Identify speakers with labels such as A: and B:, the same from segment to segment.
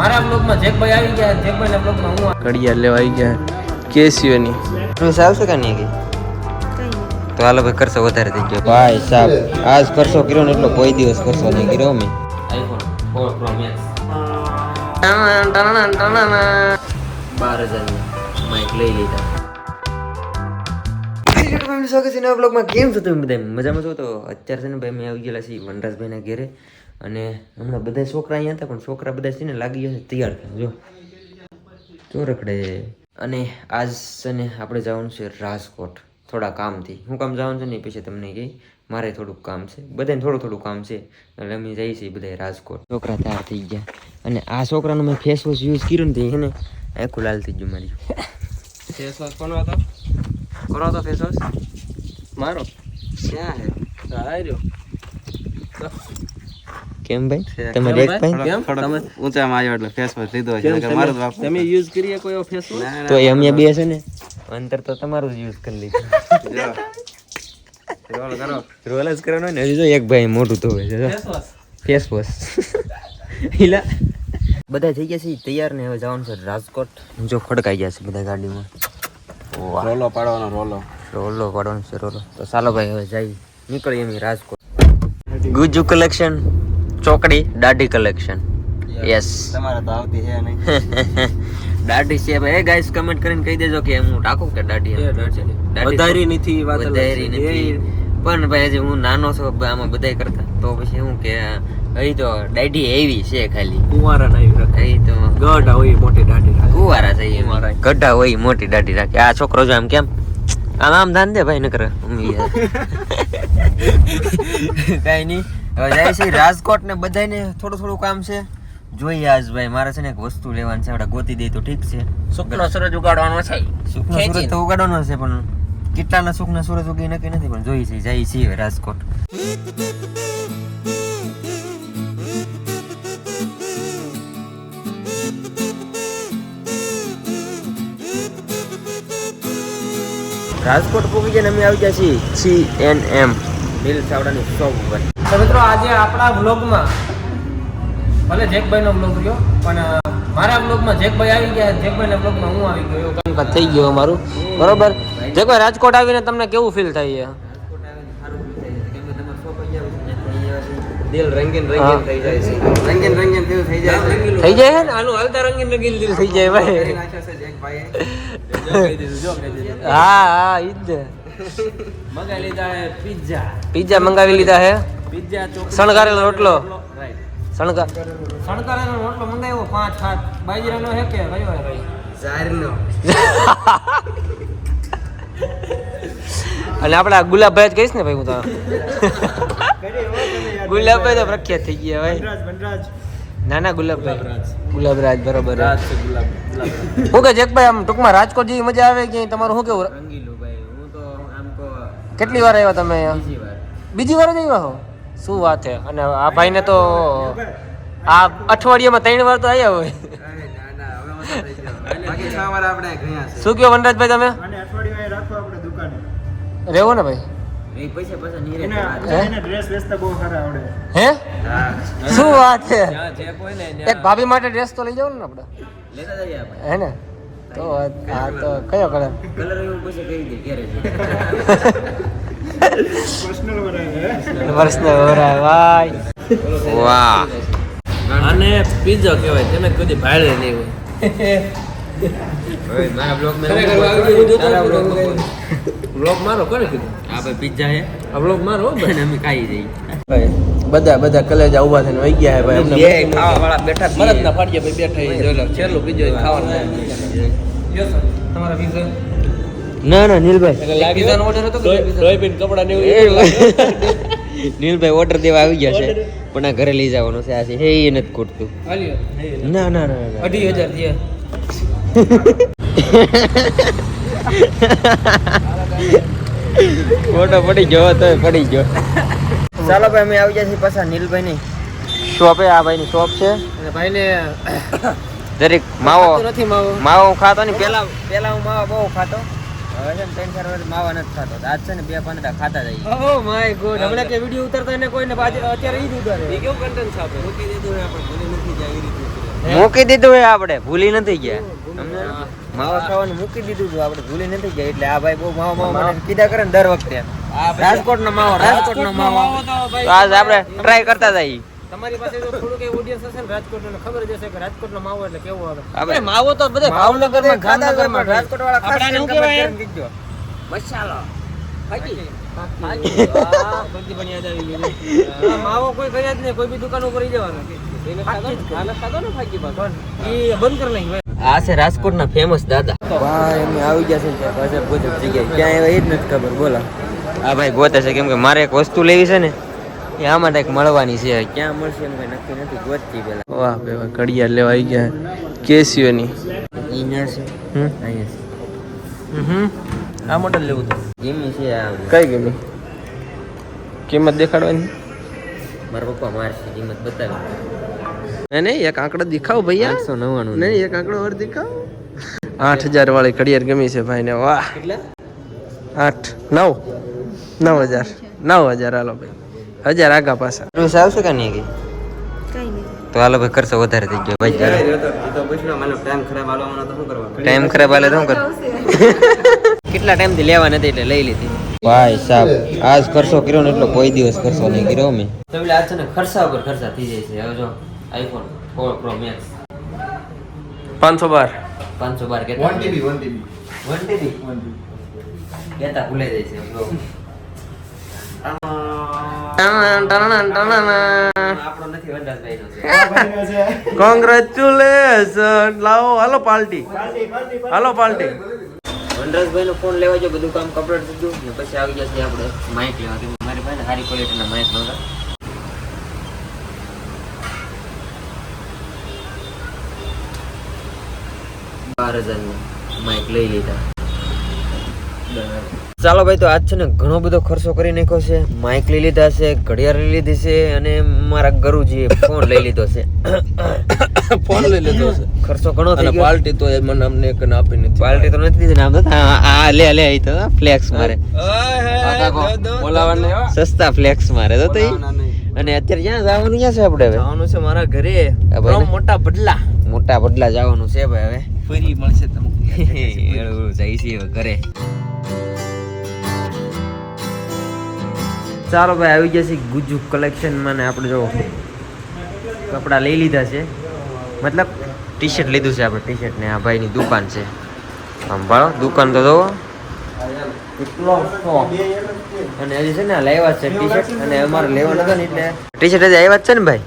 A: મારા બ્લોગમાં જેકભાઈ આવી ગયા જેકભાઈના બ્લોગમાં હું
B: ઘડિયાળ લેવા આવી ગયા. કેસીઓની.
C: પૈસા આવશે કે નહીં કઈ તો હાલો ભાઈ કરશો વધારે થઈ ગયો. ભાઈ સાહેબ આજ કરશો કર્યો ને એટલો કોઈ દિવસ કરશો નહીં કર્યો મેં
A: આઈફોન ફોર પ્રો મેક્સ
C: બાર હજારની માઇક લઈ લીધા. સ્વાગત છે નવા બ્લોગમાં કેમ છો તમે બધા મજામાં છો? તો અત્યારે છે ને ભાઈ મેં આવી ગયેલા છીએ વનરાજભાઈના ઘેરે. અને હમણાં બધા છોકરા અહીંયા હતા પણ છોકરા બધા છે ને લાગી ગયા છે તૈયાર થઈને જો. રખડે અને આજ છે ને આપણે જવાનું છે રાજકોટ. થોડા કામથી. હું કામ જવાનું છે ને પછી તમને કહી મારે થોડુંક કામ છે. બધાને થોડું થોડું કામ છે. એટલે અમે જઈએ છીએ બધા રાજકોટ. છોકરા તૈયાર થઈ ગયા. અને આ છોકરાનો મેં ફેસ વોશ યુઝ કર્યું ને એને આખું લાલ થઈ ગયું મારી.
A: ફેસ વોશ કોનો હતો?
C: કરો તો ફેસ વોશ
A: મારો.
C: ક્યાં હે?
A: રહ્યો
C: કેમ ભાઈ? તમારે એક ભાઈ?
A: કેમ? તમે
B: ઊંચામાં આવ્યો એટલે ફેસ લીધો
A: કેમ તમે- તમે યુઝ કરીએ કોઈ એવો ફેસ
C: તો એ અમે બે છે ને? અંતર તો તમારું જ યુઝ કરી લીધું.
B: રોલ કરો.
C: રોલ જ કરવાનો ને હજી જો એક ભાઈ મોટું ધોવે છે
A: ફેસ વોશ
C: હિલા બધા થઈ ગયા છે તૈયાર ને હવે જવાનું છે રાજકોટ. જો ખડકાઈ ગયા છે બધા ગાડીમાં.
B: રોલો પાડવાનો રોલો.
C: રોલો પાડવાનો છે રોલો. તો ચાલો ભાઈ હવે જઈ નીકળીએ એમ રાજકોટ. ગુજુ કલેક્શન. ચોકડી દાઢી કલેક્શન યસ
B: તમારે તો આવતી છે નહીં.
C: દાઢી છે ભાઈ. ગાઈસ કમેન્ટ કરીને કહી દેજો કે હું ટાકું કે દાઢી
A: વધારી નથી વાત
C: વધારી નથી. પણ ભાઈ હજી હું નાનો છું આમાં બધાય કરતા. તો પછી હું કે અહીં તો દાઢી એવી છે ખાલી.
A: કુંવારા ના રાખે.
C: અહીં તો
A: ગઢા હોય મોટી દાઢી રાખે.
C: કુવારા છે એમ. ગઢા હોય મોટી દાઢી રાખે. આ છોકરો જો આમ કેમ? આમ આમ ધાન દે ભાઈ નકર. કઈ નહીં. હવે જાય છે રાજકોટ ને બધાને થોડું થોડું કામ છે. જોઈએ આજ ભાઈ મારે છે ને એક વસ્તુ લેવાની છે આપણે ગોતી દઈએ તો ઠીક છે.
A: શુક્ર સૂરજ ઉગાડવાનો છે.
C: સુખનો સૂરજ તો ઉગાડવાનો છે પણ કેટલાના સુખના સૂરજ ઉગી નક્કી નથી પણ જોઈએ છે જાય છીએ રાજકોટ. રાજકોટ પૂકી જઈને અમે આવી ગયા છીએ. સી એન એમ મિલ ચાવડાની શોપ ઉપર.
A: તો મિત્રો આજે આપણા બ્લોગમાં ભલે જેકભાઈનો બ્લોગ રહ્યો પણ મારા બ્લોગમાં જેકભાઈ આવી ગયા. જેકભાઈના બ્લોગમાં હું આવી ગયો. કામકાજ થઈ ગયો અમારું. બરોબર? જેકભાઈ રાજકોટ આવીને તમને કેવું ફીલ થાય છે?
C: રંગીન રંગીન થઈ જાય છે.
B: રંગીન રંગીન દિલ થઈ જાય
A: થઈ જાય છે ને? આનું હાલતા રંગીન રંગીન દિલ થઈ જાય ભાઈ. હા હા ઈ જ
D: લીધા હે પિઝા
A: પિઝા મંગાવી લીધા હે?
D: પિઝા ચોક
A: શણગારેલો રોટલો? શણગાર શણગારેલો રોટલો મંગાવ્યો પાંચ સાત. બાજરાનો હે કે કયો હે ભાઈ?
B: ઝારનો.
A: અને આપણા ગુલાબભાઈ જ કહીશ ને ભાઈ હું તો ગુલાબભાઈ તો પ્રખ્યાત થઈ ગયા ભાઈ. ના ના ગુલાબભાઈ. ગુલાબરાજ બરોબર.
D: રાત છે ગુલાબ ગુલાબ.
A: હું કે જેકભાઈ આમ ટૂંકમાં રાજકોટ જેવી મજા આવે કે તમારું શું કેવું?
D: ભાઈ. હું તો આમ કહો
A: કેટલી વાર આવ્યા તમે અહીંયા?
D: બીજી વાર.
A: બીજી વાર જ આવ્યા હો? શું વાત છે? અને આ ભાઈને તો આ અઠવાડિયામાં ત્રણ વાર તો આવ્યા હોય.
B: અરે ના, ના, હવે ઓછા થઈ ગયો. બાકી છ વાર આપણે ગયા છે.
A: શું કહો વનરાજભાઈ તમે? રેવો ને ભાઈ?
C: એ પૈસા પૈસા નીરે
A: હે? શું વાત છે? એક ભાભી માટે ડ્રેસ તો લઈ જાવ ને આપણે.
C: લેતા
A: હે ને? તો આ તો કયો કલર
C: કલર એવું પછી કહી દે ક્યારે
A: વર્ષનો વરાય ભાઈ વાહ.
D: અને પિઝા કહેવાય તમે કદી ભાડે નહીં હોય.
C: મારા બ્લોગ
D: બ્લોગ મારો કોને કીધું?
C: આ ભાઈ પિઝા હે
D: આ બ્લોગ મારો ભાઈ.
C: અમે ખાઈ જઈએ.
A: બધા બધા કલેજા ઊભા થઈને વહી ગયા ભાઈ. અમને
C: બે ખાવા વાળા બેઠા
D: મરદ ના ફાડ્યા ભાઈ બેઠા છેલ્લું બીજો ખાવાનું
A: તમારા પીઝા
C: ના ના નીલભાઈ.
A: પીઝાનો ઓર્ડર હતો કે
D: કપડા ને
C: નીલભાઈ ઓર્ડર દેવા આવી ગયા છે. પણ આ ઘરે લઈ જવાનો છે. આ છે. હે એ નથી ખૂટતું. ના ના ના ના
A: અઢી હજાર થયા.
C: ફોટો પડી ગયો તો પડી ગયો. ચાલો ભાઈ અમે આવી ગયા છીએ પાછા નીલભાઈ ની શોપે. આ ભાઈ ની શોપ છે.
A: ભાઈ ભાઈને
C: દરેક માવો
A: નથી માવો.
C: માવો હું ખાતો ને પેલા પેલા હું માવો બહુ ખાતો. હવે છે ને ત્રણ ચાર વર્ષ માવા નથી ખાતો. આજ છે ને બે પાંદડા ખાતા જઈએ.
A: ઓ માય ગોડ હમણાં કે વિડિયો ઉતારતા એને કોઈને અત્યારે ઈ જ ઉતારે.
D: એ કેવું કન્ટેન્ટ છે
B: મૂકી દીધું હોય આપણે ભૂલી નથી જાય એ રીતનું
C: મૂકી દીધું એ આપણે ભૂલી નથી ગયા? માવા ખાવાનું મૂકી દીધું હતું આપણે ભૂલી નથી ગયા. એટલે આ ભાઈ બહુ માવા માવા મને કીધા કરે ને દર વખતે. રાજકોટ નો માવો રાજકોટ નો માવો.
A: તો
C: આજ આપણે ટ્રાય કરતા જઈએ.
A: તમારી પાસે જો થોડું કઈ ઓડિયન્સ હશે ને રાજકોટ ખબર જ હશે કે રાજકોટનો માવો એટલે કેવો આવે.
C: આપણે
A: માવો તો બધે ભાવનગરમાં ગાંધીનગરમાં
C: રાજકોટ વાળા ખાસ
A: આપણે શું કહેવાય? મસાલો. આ માવો કોઈ કર્યા જ નહીં કોઈ બી દુકાન ઉપર જવાનો. બંધ કરી નાખી
C: આ છે રાજકોટના ફેમસ દાદા. ભાઈ અમે આવી ગયા છે ગજબ જગ્યાએ. ક્યાં એ જ નથી ખબર બોલા. આ ભાઈ ગોતે છે. કેમ કે મારે એક વસ્તુ લેવી છે ને એ આમાં કંઈક મળવાની છે. ક્યાં મળશે એમ કઈ નક્કી નથી ગોતતી પેલા.
D: વાહ બે વાહ ઘડિયાળ લેવા આવી ગયા. કેસીઓની
C: ઈ
D: હમ?
C: અહીંયા
D: હમ? આ મોડલ લેવું તો.
C: ગેમી છે આ
D: કઈ ગેમી? કિંમત દેખાડવાની?
C: મારા પપ્પા મારશે કિંમત બતાવી.
D: નહીં એક આંકડો દેખાવ ભૈયા
C: આઠસો નવ્વાણું
D: નહીં એક આંકડો વર દેખાવ. આઠ હજાર વાળી ઘડિયાળ ગમી છે ભાઈને વાહ. આઠ નવ. નવ હજાર. નવ હજાર હાલો ભાઈ. હજાર આગા પાછા.
C: સર્વિસ આવશે કે નહીં કઈ તો હાલો ભાઈ ખર્ચો વધારે થઈ ગયો. ભાઈ ટાઈમ ખરાબ આલવાનો તો શું કરવા ટાઈમ ખરાબ હાલે તો શું કરવા કેટલા ટાઈમથી લેવા નથી એટલે લઈ લીધી. ભાઈ સાહેબ આજ ખર્ચો કર્યો ને એટલો કોઈ દિવસ ખર્ચો નહીં કર્યો મેં. તો એટલે આજ છે ને ખર્ચા ઉપર ખર્ચા થઈ જાય છે. હવે જો આઈફોન ફોર પ્રો મેક્સ
D: પાંચસો બાર.
C: પાંચસો બાર કેટલા one TB one TB one TB કેતા ભૂલાઈ જાય છે
D: કોંગ્રેચ્યુલેશન લાવો હાલો પાર્ટી હાલો પાર્ટી
C: વનરાજભાઈ નો ફોન લેવા જો બધું કામ કમ્પ્લીટ થઈ ગયું. ને પછી આવી જશે આપણે માઇક લેવા. કે મારી પાસે સારી ક્વોલિટીના માઇક નહોતા. બાર હજારનું માઇક લઈ લીધા. ચાલો ભાઈ તો આજ છે ને ઘણો બધો ખર્ચો કરી નાખ્યો છે. માઇક લઈ લીધા છે ઘડિયાળ લઈ લીધી છે અને મારા ગરુજીએ ફોન લઈ લીધો છે.
D: ફોન લઈ લીધો છે.
C: ખર્ચો ઘણો થઈ ગયો
D: પાર્ટી તો એ મને અમને એક આપી નથી.
C: પાર્ટી તો નથી દીધી નામ તો. આ લે લે અહીં તો ફ્લેક્સ મારે.
D: બોલાવાને
C: સસ્તા ફ્લેક્સ મારે તો તઈ અને અત્યારે ક્યાં જવાનું ક્યાં છે આપણે
D: જવાનું છે મારા ઘરે. મોટા બદલા.
C: મોટા બદલા જવાનું છે ભાઈ
D: ફરી મળશે તમને.
C: હવે જાય હવે ઘરે. ચાલો ભાઈ આવી ગયા છે ગુજુ કલેક્શનમાં ને આપણે જો કપડાં લઈ લીધા છે. મતલબ ટી શર્ટ લીધું છે આપણે ટી શર્ટ ને આ ભાઈની દુકાન છે. આમ ભાળો દુકાન તો જોવો. કેટલો અને હજી છે ને લાવ્યા છે ટી શર્ટ અને અમારે લેવા નતા ને એટલે ટી શર્ટ હજી આવ્યા જ છે ને ભાઈ?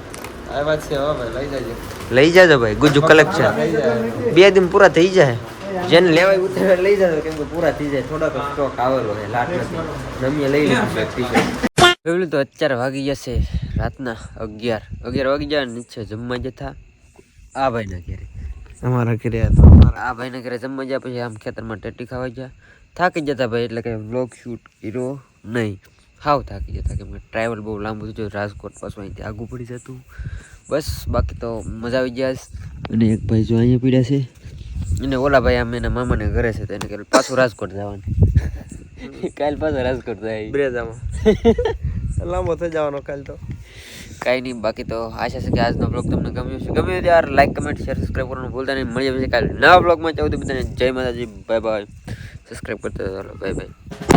D: આવ્યા છે હવે ભાઈ લઈ જજો.
C: લઈ જાજો ભાઈ ગુજુ કલેક્શન બે દિન પૂરા થઈ જાય. જેને લેવાય ઉતરે લઈ જાજો કેમ કે પૂરા થઈ જાય. થોડોક સ્ટોક આવેલો છે લાટ નથી. નમીએ લઈ પેલું તો અત્યારે વાગી જશે રાતના અગિયાર. અગિયાર વાગી જાય નીચે જમવા જતા આ ભાઈના ઘરે.
D: અમારા ઘરે
C: આ ભાઈના ઘરે જમવા ગયા પછી આમ ખેતરમાં ટેટી ખાવા ગયા. થાકી જતા ભાઈ એટલે કે વ્લોગ શૂટ કર્યો નહીં. હાવ થાકી જતા કેમ કે ટ્રાવેલ બહુ લાંબુ થયું રાજકોટ પાછું અહીંથી આગું પડી જતું. બસ બાકી તો મજા આવી ગયા અને એક ભાઈ જો અહીંયા પીડ્યા છે. અને ઓલા ભાઈ આમ એના મામાને ઘરે છે તો એને કે પાછું રાજકોટ જવાનું. કાલ પાછું રાજકોટ જાય.
D: બ્રેજામાં. લાંબો થઈ જવાનો કાલ તો.
C: કાંઈ નહીં બાકી તો આશા છે કે આજનો બ્લોગ તમને ગમ્યો છે ગમ્યો ત્યારે યાર લાઈક કમેન્ટ શેર સબસ્ક્રાઈબ કરવાનું ભૂલતા નહીં. મળીએ પછી કાલે નવા બ્લોગમાં ચાહું તો બધાને જય માતાજી બાય બાય સબસ્ક્રાઈબ કરતા બાય બાય